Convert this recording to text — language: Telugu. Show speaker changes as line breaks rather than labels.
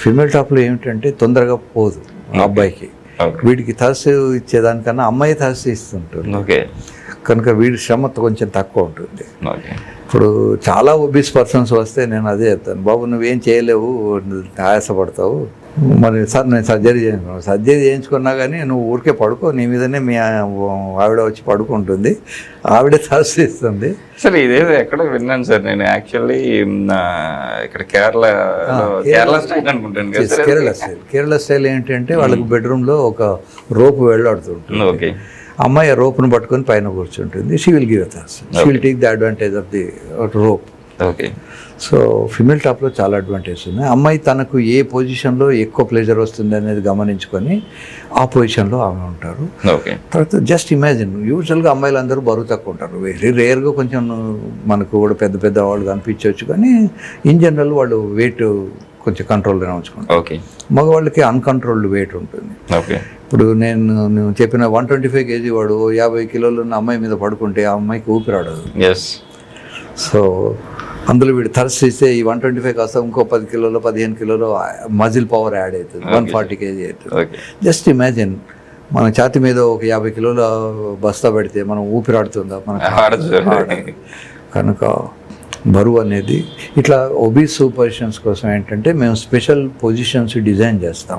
ఫిమేల్ టాప్లో ఏమిటంటే తొందరగా పోదు ఆ అబ్బాయికి. వీడికి థర్స్ ఇచ్చేదానికన్నా అమ్మాయి థర్స్ ఇస్తుంటుంది.
ఓకే.
కనుక వీడి శ్రమ కొంచెం తక్కువ ఉంటుంది. ఇప్పుడు చాలా ఒబీస్ పర్సన్స్ వస్తే నేను అదే చెప్తాను. బాబు నువ్వేం చేయలేవు ఆయాసపడతావు. మరి సార్ నేను సర్జరీ చేయించుకున్నాను సర్జరీ చేయించుకున్నా కానీ నువ్వు ఊరికే పడుకో నీ మీదనే మీ ఆవిడ వచ్చి పడుకుంటుంది. ఆవిడే ఇస్తుంది
సార్ ఇదేదో ఎక్కడ విన్నాను సార్ నేను. యాక్చువల్లీ ఇక్కడ కేరళ కేరళ స్టైల్ అనుకుంటాను
కేరళ స్టైల్. కేరళ స్టైల్ ఏంటంటే వాళ్ళకి బెడ్రూమ్లో ఒక రోపు వెళ్ళాడుతుంటుంది
ఓకే.
అమ్మాయి ఆ రోప్ను పట్టుకొని పైన కూర్చుంటుంది. She will give thrust she will take the advantage of the rope
okay.
So female టాప్లో చాలా అడ్వాంటేజ్ ఉన్నాయి. అమ్మాయి తనకు ఏ పొజిషన్లో ఎక్కువ ప్లెజర్ వస్తుంది అనేది గమనించుకొని ఆ పొజిషన్లో ఆమె ఉంటారు.
ఓకే.
తర్వాత జస్ట్ ఇమాజిన్ యూజువల్గా అమ్మాయిలు అందరూ బరువు తక్కువ ఉంటారు. వెరీ రేర్గా కొంచెం మనకు కూడా పెద్ద పెద్ద వాళ్ళు కనిపించవచ్చు కానీ ఇన్ జనరల్ వాళ్ళు వెయిట్ కొంచెం కంట్రోల్గానే ఉంచుకుంటారు.
ఓకే.
మగవాళ్ళకి అన్కంట్రోల్డ్ వెయిట్ ఉంటుంది.
ఓకే.
ఇప్పుడు నేను నేను చెప్పిన వన్ ట్వంటీ ఫైవ్ కేజీ వాడు యాభై కిలోలు ఉన్న అమ్మాయి మీద పడుకుంటే ఆ అమ్మాయికి ఊపిరాడదు
ఎస్
సో అందులో వీడు థర్స్ ఇస్తే ఈ వన్ ట్వంటీ ఫైవ్ కాస్త ఇంకో పది కిలోలో పదిహేను కిలోలో మజిల్ పవర్ యాడ్ అవుతుంది. వన్ ఫార్టీ కేజీ అవుతుంది. జస్ట్ ఇమాజిన్ మన ఛాతి మీద ఒక యాభై కిలోల బస్తా పెడితే మనం ఊపిరాడుతుందా? మనకు ఆడదు. కనుక బరువు అనేది ఇట్లా ఒబీస్ పొజిషన్స్ కోసం ఏంటంటే మేము స్పెషల్ పొజిషన్స్ డిజైన్ చేస్తాం.